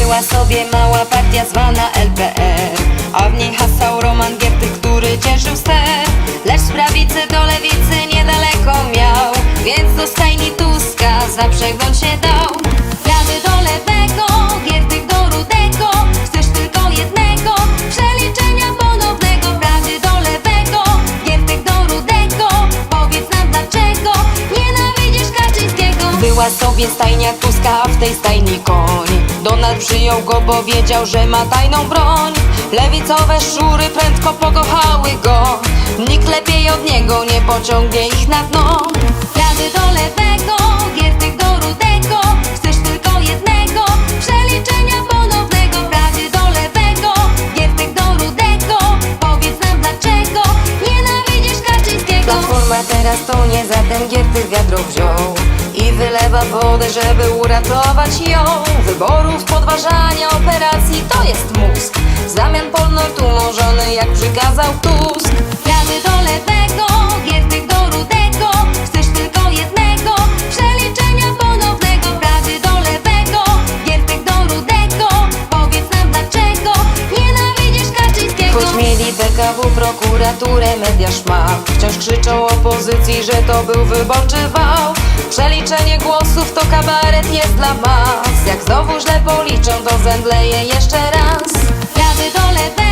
Była sobie mała partia zwana LPR A w niej hasał Roman Giertych, który cieszył ster Lecz z prawicy do lewicy niedaleko miał. Więc do stajni Tuska zaprzęgnąć się dał Była sobie stajnia Tuska, a w tej stajni koń. Donald przyjął go, bo wiedział, że ma tajną broń. Lewicowe szury prędko pokochały go. Nikt lepiej od niego nie pociągnie ich na dno. Jadę do lewego, Giertych do rudego. Chcesz tylko jednego, przeliczenia ponownego. Prawy do lewego, Giertych do rudego. Powiedz nam dlaczego nienawidzisz Kaczyńskiego. Platforma teraz to nie zatem Giertych wiadro wziął wylewa wodę, żeby uratować ją. Wyborów, podważania operacji to jest mózg. W zamian polnort umorzony jak przykazał Tusk. Jadę do lewego, Giertych do rudego. Chcesz tylko jednego, przeliczenia ponownego. Prawy do lewego, Giertych do rudego. Powiedz nam dlaczego nienawidzisz Kaczyńskiego. Choć mieli PKW, prokuraturę, media szmal Wciąż krzyczą opozycji, że to był wyborczy wał Przeliczenie głosów to kabaret jest dla mas Jak znowu źle policzą, to zemdleje jeszcze raz. Jadę do lewego, Giertych do